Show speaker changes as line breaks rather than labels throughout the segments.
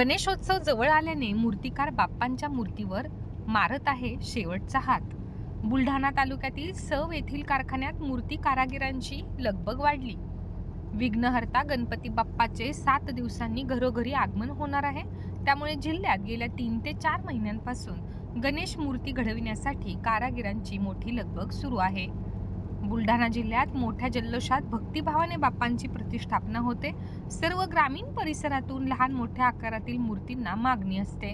Ganeshotsav जवळ आल्याने मूर्तिकार बाप्पांच्या मूर्तीवर मारत आहे शेवटचा हात. बुलढाणा तालुक्यातील सव येथील कारखान्यात मूर्ती कारागिरांची लगबग वाढली. विघ्नहर्ता गणपती बाप्पाचे सात दिवसांनी घरोघरी आगमन होणार आहे. त्यामुळे जिल्ह्यात गेल्या तीन ते चार महिन्यांपासून गणेश मूर्ती घडविण्यासाठी कारागिरांची मोठी लगबग सुरू आहे. बुलढाणा जिल्ह्यात मोठ्या जल्लोषात भक्तिभावाने बाप्पांची प्रतिष्ठापना होते. सर्व ग्रामीण परिसरातून लहान मोठ्या आकारातील मूर्तींना मागणी असते.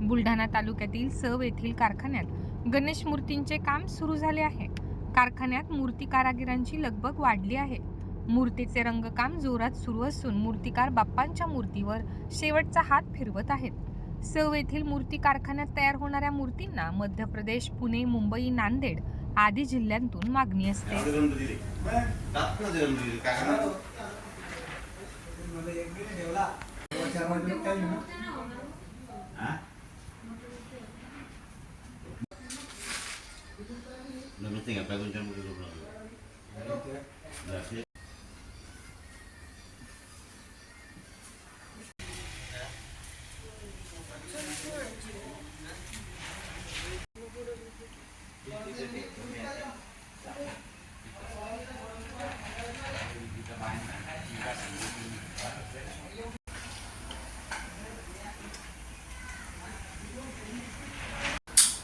बुलढाणा तालुक्यातील सव येथील कारखान्यात गणेश मूर्तींचे काम सुरू झाले आहे. कारखान्यात मूर्ती कारागिरांची लगबग वाढली आहे. मूर्तीचे रंगकाम जोरात सुरू असून मूर्तिकार बाप्पांच्या मूर्तीवर शेवटचा हात फिरवत आहेत. सव येथील मूर्ती कारखान्यात तयार होणाऱ्या मूर्तींना मध्य प्रदेश पुणे मुंबई नांदेड आदी जिल्ह्यांतून मागणी असते.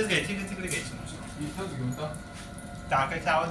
घ्यायची तिकडे घ्यायची? टाकायचा आवाज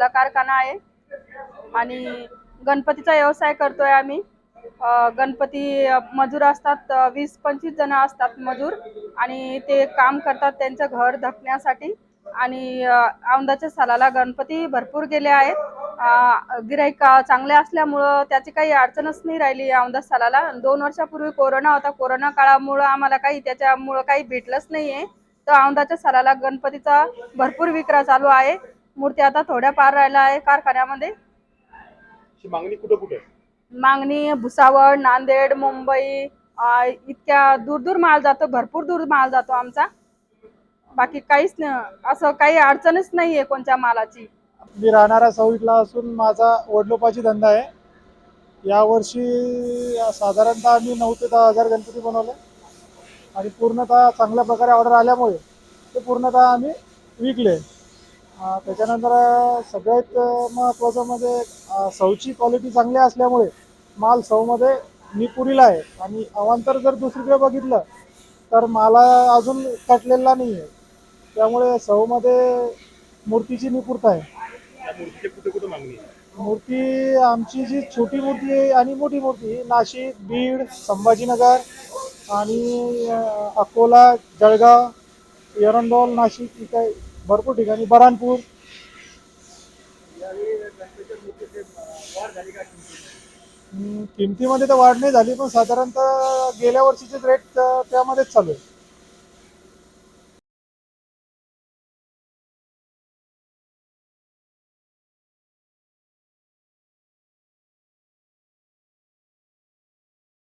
कारखाना आहे आणि गणपतीचा व्यवसाय करतोय आम्ही. गणपती मजूर असतात वीस पंचवीस जण असतात मजूर आणि ते काम करतात त्यांचं घर धकण्यासाठी आणि औंदाच्या सालाला गणपती भरपूर गेले आहेत. गिराईक चांगले असल्यामुळं त्याची काही अडचणच नाही राहिली औंदा सालाला. दोन वर्षापूर्वी कोरोना होता. कोरोना काळामुळं आम्हाला काही त्याच्यामुळं काही भेटलंच नाही आहे तर औंदाच्या सालाला गणपतीचा भरपूर विक्रा चालू आहे. मूर्ती आता थोड्या पार राहिल्या आहे कारखान्यामध्ये.
मागणी कुठं कुठे
मागणी भुसावळ नांदेड मुंबई इतक्या दूर दूर माल जातो भरपूर दूर माल जातो आमचा. बाकी काहीच नाही असं काही अडचणच नाही आहे कोणत्या मालाची.
मी राहणारा सौईटला असून माझा वडलोपाची धंदा आहे. यावर्षी साधारणतः आम्ही नऊ ते दहा हजार गणपती बनवले. आणि पूर्णतः चांगल्या प्रकारे ऑर्डर आल्यामुळे ते पूर्णतः आम्ही विकले. अं, त्याच्यानंतर सगळ्यात महत्त्वाचं म्हणजे अं, सौची क्वालिटी चांगली असल्यामुळे माल सौमध्ये निपुरीला आहे. आणि अवांतर जर दुसरीकडे बघितलं तर माला अजून कटलेला नाही आहे त्यामुळे सौमध्ये मूर्तीची निपुरता आहे. मूर्ती आमची जी छोटी मूर्ती आहे आणि मोठी मूर्ती नाशिक बीड संभाजीनगर आणि अं, अकोला जळगाव एरंडोल नाशिक इथे भरपूर ठिकाणी बरानपूर हम्म, किमतीमध्ये तर वाढ नाही झाली पण साधारणतः गेल्या वर्षीचे रेट त्यामध्येच चालू आहे.